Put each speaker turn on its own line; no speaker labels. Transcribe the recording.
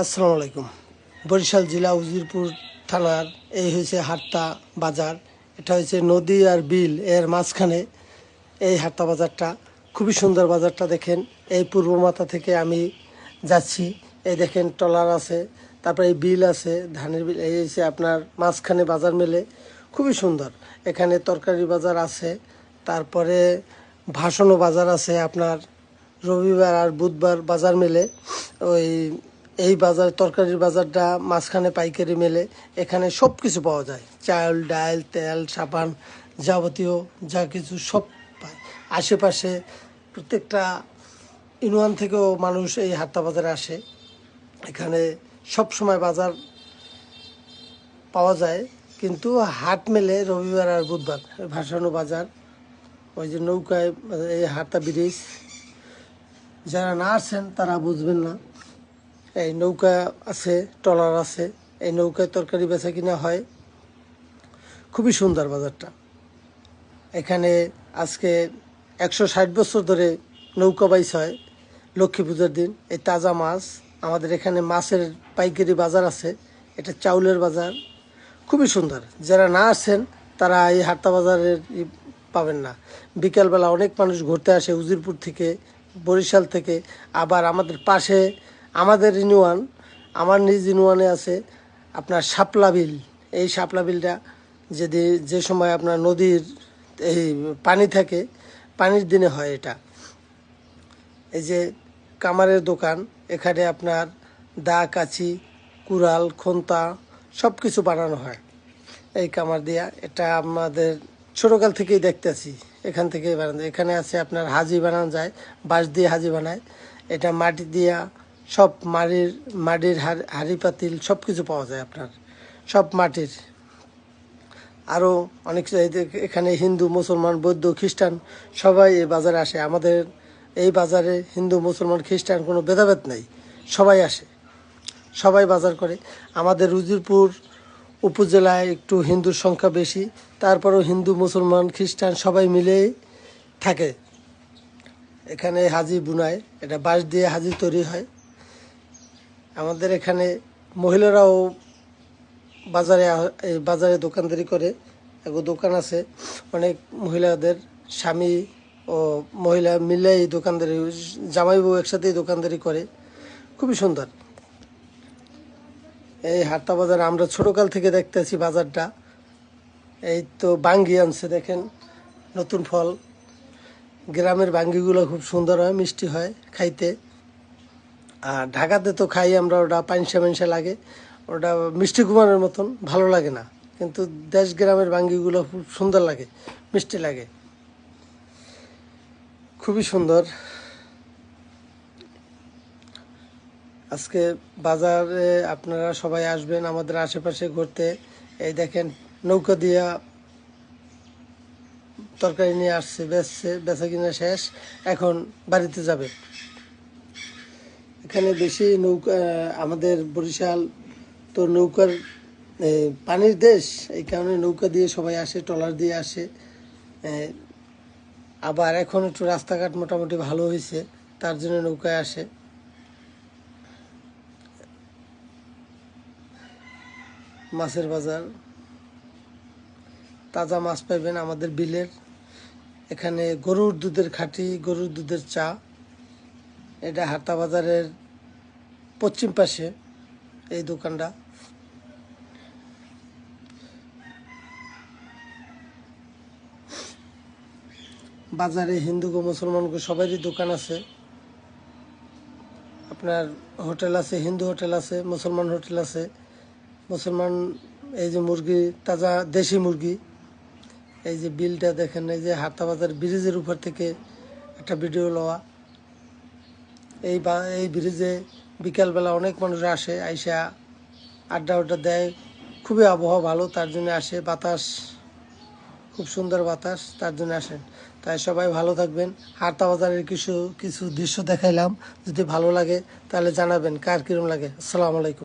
আসসালামু আলাইকুম। বরিশাল জেলা উজিরপুর থানার এই হয়েছে হাট্টা বাজার। এটা হয়েছে নদী আর বিল। এর মাঝখানে এই হাট্টা বাজারটা, খুবই সুন্দর বাজারটা দেখেন। এই পূর্ব মাথা থেকে আমি যাচ্ছি। এই দেখেন টলার আছে, তারপরে এই বিল আছে, ধানের বিল, এই হচ্ছে আপনার মাঝখানে বাজার মেলে। খুবই সুন্দর। এখানে তরকারি বাজার আছে, তারপরে ভাসনও বাজার আছে আপনার। রবিবার আর বুধবার বাজার মেলে। ওই এই বাজার, তরকারির বাজারটা মাঝখানে পাইকারি মেলে, এখানে সব কিছু পাওয়া যায়। চাল, ডাল, তেল, সাবান যাবতীয় যা কিছু সব পায়। আশেপাশে প্রত্যেকটা ইউনিয়ন থেকেও মানুষ এই হাট্টা বাজারে আসে। এখানে সব সময় বাজার পাওয়া যায়, কিন্তু হাট মেলে রবিবার আর বুধবার। ভাসানো বাজার, ওই যে নৌকায় এই হাটটা ব্রিজ। যারা না আসেন তারা বুঝবেন না। এই নৌকা আছে, ট্রলার আছে, এই নৌকায় তরকারি বেচা কিনা হয়। খুবই সুন্দর বাজারটা। এখানে আজকে একশো ষাট বছর ধরে নৌকা বাইস হয় লক্ষ্মী পূজার দিন। এই তাজা মাছ, আমাদের এখানে মাছের পাইকারি বাজার আছে, এটা চাউলের বাজার। খুবই সুন্দর। যারা না আসেন, তারা এই হাট্টা বাজারের পাবেন না। বিকালবেলা অনেক মানুষ ঘুরতে আসে উজিরপুর থেকে, বরিশাল থেকে। আবার আমাদের পাশে আমাদের ইউনিয়ন আমার নিজ ইউনিয়নে আছে আপনার শাপলা বিল। এই শাপলা বিলটা যদি যে সময় আপনার নদীর এই পানি থাকে, পানির দিনে হয় এটা। এই যে কামারের দোকান, এখানে আপনার দা, কাচি, কুড়াল, খন্তা সব কিছু বানানো হয়। এই কামার দিয়া, এটা আমাদের ছোটোকাল থেকেই দেখতেছি এখান থেকেই বানানো এখানে আছে আপনার হাজি বানানো যায়, বাঁশ দিয়ে হাজি বানায়। এটা মাটি দিয়া সব মাটির মাটির হাড়ি পাতিল সব কিছু পাওয়া যায় আপনার। সব মাটির। আরও অনেক এখানে হিন্দু, মুসলমান, বৌদ্ধ, খ্রিস্টান সবাই এই বাজারে আসে। আমাদের এই বাজারে হিন্দু, মুসলমান, খ্রিস্টান কোনো ভেদাভেদ নেই। সবাই আসে। সবাই বাজার করে। আমাদের রুজিরপুর উপজেলায় একটু হিন্দুর সংখ্যা বেশি। তারপরেও হিন্দু, মুসলমান, খ্রিস্টান সবাই মিলেই থাকে। এখানে হাজি বুনায় এটা বাঁশ দিয়ে হাজি তৈরি হয়। আমাদের এখানে মহিলারাও বাজারে বাজারে দোকানদারি করে। এগো দোকান আছে। অনেক মহিলাদের স্বামী ও মহিলা মিলে এই দোকানদারি, জামাই বউ একসাথেই দোকানদারি করে। খুবই সুন্দর। এই হাটটা বাজার আমরা ছোটোকাল থেকে দেখতে আছি বাজারটা। এই তো বাঙ্গি আনছে, দেখেন, নতুন ফল। গ্রামের বাঙ্গিগুলো খুব সুন্দর হয়, মিষ্টি হয় খাইতে। আর ঢাকাতে তো খাই আমরা, ওটা পাইনসা মাইনসা লাগে। ওটা মিষ্টি কুমারের মতন, ভালো লাগে না। কিন্তু দেশ গ্রামের বাঙ্গিগুলো খুব সুন্দর লাগে, মিষ্টি লাগে। খুবই সুন্দর। আজকে বাজারে আপনারা সবাই আসবেন আমাদের আশেপাশে ঘুরতে। এই দেখেন, নৌকা দিয়া তরকারি নিয়ে আসছে, বেচছে, বেচা কিনা শেষ। এখন বাড়িতে যাবে এখানে বেশি নৌকা আমাদের বরিশাল তো নৌকার পানির দেশ, এই কারণে নৌকা দিয়ে সবাই আসে, ট্রলার দিয়ে আসে। আবার এখন একটু রাস্তাঘাট মোটামুটি ভালো হয়েছে, তার জন্য নৌকায় আসে। মাছের বাজার, তাজা মাছ পাইবেন আমাদের বিলের। এখানে গরুর দুধের খাঁটি, গরুর দুধের চা। এটা হাটা বাজারের পশ্চিম পাশে এই দোকানটা। বাজারে হিন্দু গো মুসলমান গো সবারই দোকান আছে। আপনার হোটেল আছে, হিন্দু হোটেল আছে, মুসলমান হোটেল আছে। মুসলমান এই যে মুরগি, তাজা দেশি মুরগি, এই যে বিলটা দেখেন, এই যে হাটা বাজার ব্রিজের উপর থেকে একটা ভিডিও লওয়া। এই বা, এই ব্রিজে বিকালবেলা অনেক মানুষ আসে, আইসা আড্ডা আড্ডা দেয়। খুবই আবহাওয়া ভালো, তার জন্য আসে। বাতাস, খুব সুন্দর বাতাস, তার জন্য আসেন তাই সবাই ভালো থাকবেন। হাটা বাজারের কিছু কিছু দৃশ্য দেখাইলাম। যদি ভালো লাগে, তাহলে জানাবেন। কার কিরম লাগে? আসসালামু আলাইকুম।